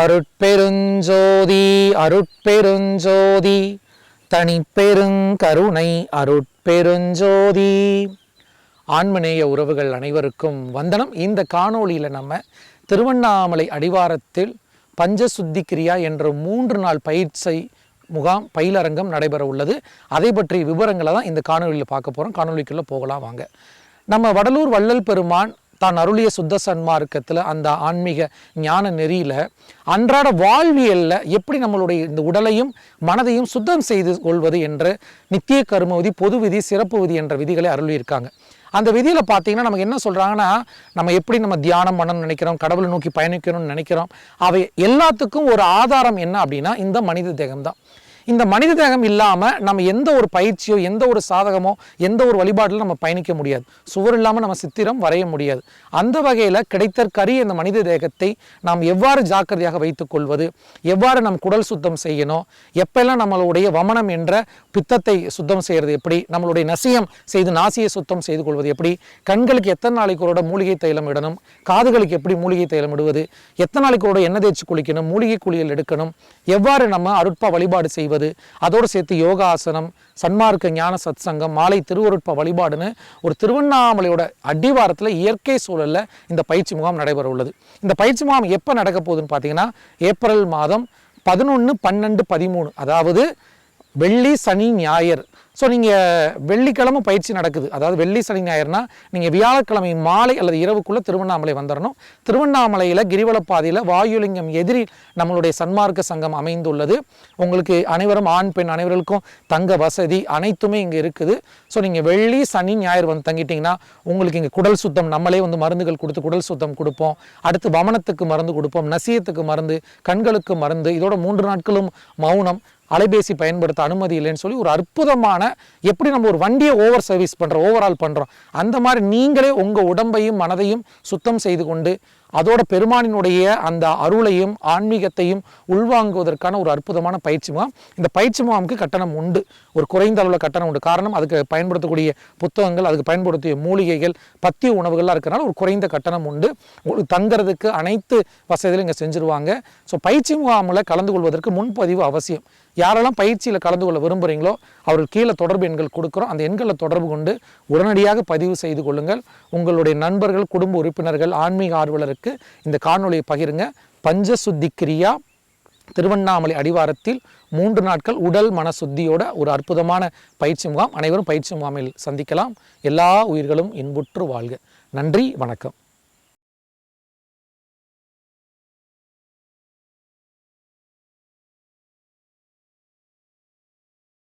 அருட்பெருஞ்சோதி அருட்பெருஞ்சோதி தனிப்பெருங்கருணை அருட்பெருஞ்சோதி. ஆன்மநேய உறவுகள் அனைவருக்கும் வந்தனம். இந்த காணொளியில் நம்ம திருவண்ணாமலை அடிவாரத்தில் பஞ்சசுத்தி கிரியா என்ற மூன்று நாள் பயிற்சி முகாம் பயிலரங்கம் நடைபெற உள்ளது. அதை பற்றிய விவரங்களை தான் இந்த காணொலியில் பார்க்க போகிறோம் காணொலிக்குள்ளே போகலாம் வாங்க. நம்ம வடலூர் வள்ளல் பெருமான் தான் அருளிய சுத்த சன்மார்க்கத்தில் அந்த ஆன்மீக ஞான நெறியில் அன்றாட வாழ்வியலில் எப்படி நம்மளுடைய இந்த உடலையும் மனதையும் சுத்தம் செய்து கொள்வது என்ற நித்திய கரும விதி பொது விதி சிறப்பு விதி என்ற விதிகளை அருளியிருக்காங்க. அந்த விதியில் பார்த்தீங்கன்னா நமக்கு என்ன சொல்கிறாங்கன்னா நம்ம எப்படி நம்ம தியானம் பண்ணணும்னு நினைக்கிறோம் கடவுளை நோக்கி பயணிக்கணும்னு நினைக்கிறோம் அவை எல்லாத்துக்கும் ஒரு ஆதாரம் என்ன அப்படின்னா இந்த மனித தேகம் தான் இந்த மனித தேகம் இல்லாமல் நம்ம எந்த ஒரு பயிற்சியோ எந்த ஒரு சாதகமோ எந்த ஒரு வழிபாட்டிலும் நம்ம பயணிக்க முடியாது. சுவர் இல்லாமல் நம்ம சித்திரம் வரைய முடியாது. அந்த வகையில் கிடைத்தற்கரிய இந்த மனித தேகத்தை நாம் எவ்வாறு ஜாக்கிரதையாக வைத்துக்கொள்வது எவ்வாறு நம் குடல் சுத்தம் செய்யணும்? எப்பெல்லாம் நம்மளுடைய வமனம் என்ற பித்தத்தை சுத்தம் செய்கிறது எப்படி? நம்மளுடைய நசியம் செய்து நாசியை சுத்தம் செய்து கொள்வது எப்படி? கண்களுக்கு எத்தனை நாளைக்கு ஒரு மூலிகை தைலம் இடணும்? காதுகளுக்கு எப்படி மூலிகை தைலம் இடுவது? எத்தனை நாளைக்கு ஒரு எண்ணெய் தேய்ச்சி குளிக்கணும்? மூலிகை குளியல் எடுக்கணும்? எவ்வாறு நம்ம அருட்பா வழிபாடு செய்வது? அதோடு சேர்த்து யோகாசனம் சன்மார்க்க ஞான சத்சங்கம் மாலை திருவருட்ப வழிபாடுன்னு ஒரு திருவண்ணாமலையோட அடிவாரத்தில் இயற்கை சூழலில் இந்த பயிற்சி முகாம் நடைபெற உள்ளது. இந்த பயிற்சி முகாம் எப்போ நடக்க போகுதுன்னு பார்த்தீங்கன்னா ஏப்ரல் மாதம் பதினொன்று பன்னெண்டு பதிமூணு அதாவது வெள்ளி சனி ஞாயிறு ஸோ நீங்கள் வெள்ளிக்கிழமை பயிற்சி நடக்குது. அதாவது வெள்ளி சனி ஞாயிறுனா நீங்கள் வியாழக்கிழமை மாலை அல்லது இரவுக்குள்ளே திருவண்ணாமலை வந்துடணும் திருவண்ணாமலையில் கிரிவலப்பாதையில் வாயுலிங்கம் எதிரி நம்மளுடைய சன்மார்க்க சங்கம் அமைந்துள்ளது. உங்களுக்கு அனைவரும் ஆண் பெண் அனைவர்களுக்கும் தங்க வசதி அனைத்துமே இங்கே இருக்குது. ஸோ நீங்கள் வெள்ளி சனி ஞாயிறு வந்து தங்கிட்டிங்கன்னா உங்களுக்கு இங்கே குடல் சுத்தம் நம்மளே வந்து மருந்துகள் கொடுத்து குடல் சுத்தம் கொடுப்போம். அடுத்து வமனத்துக்கு மருந்து கொடுப்போம் நசியத்துக்கு மருந்து கண்களுக்கு மருந்து இதோட மூன்று நாட்களும் மௌனம் அலைபேசி பயன்படுத்த அனுமதி இல்லைன்னு சொல்லி ஒரு அற்புதமான எப்படி நம்ம ஒரு வண்டியை ஓவர் சர்வீஸ் பண்ணுறோம் ஓவரால் பண்ணுறோம் அந்த மாதிரி நீங்களே உங்கள் உடம்பையும் மனதையும் சுத்தம் செய்து கொண்டு அதோட பெருமானினுடைய அந்த அருளையும் ஆன்மீகத்தையும் உள்வாங்குவதற்கான ஒரு அற்புதமான பயிற்சி முகாம். இந்த பயிற்சி முகாமுக்கு கட்டணம் உண்டு. ஒரு குறைந்த அளவில் கட்டணம் உண்டு. காரணம் அதுக்கு பயன்படுத்தக்கூடிய புத்தகங்கள் அதுக்கு பயன்படுத்திய மூலிகைகள் பத்திய உணவுகள்லாம் இருக்கிறனால ஒரு குறைந்த கட்டணம் உண்டு. உங்களுக்கு தங்குறதுக்கு அனைத்து வசதிகளும் இங்கே செஞ்சுருவாங்க. ஸோ பயிற்சி முகாமில் கலந்து கொள்வதற்கு முன்பதிவு அவசியம். யாரெல்லாம் பயிற்சியில் கலந்து கொள்ள விரும்புகிறீங்களோ அவர்கள் கீழே தொடர்பு எண்கள் கொடுக்குறோம். அந்த எண்களில் தொடர்பு கொண்டு உடனடியாக பதிவு செய்து கொள்ளுங்கள். உங்களுடைய நண்பர்கள் குடும்ப உறுப்பினர்கள் ஆன்மீக ஆர்வலருக்கு இந்த காணொலியை பகிருங்க. பஞ்சசுத்தி கிரியா திருவண்ணாமலை அடிவாரத்தில் மூன்று நாட்கள் உடல் மன சுத்தியோட ஒரு அற்புதமான பயிற்சி முகாம். அனைவரும் பயிற்சி முகாமில் சந்திக்கலாம். எல்லா உயிர்களும் இன்புற்று வாழ்க. நன்றி வணக்கம்.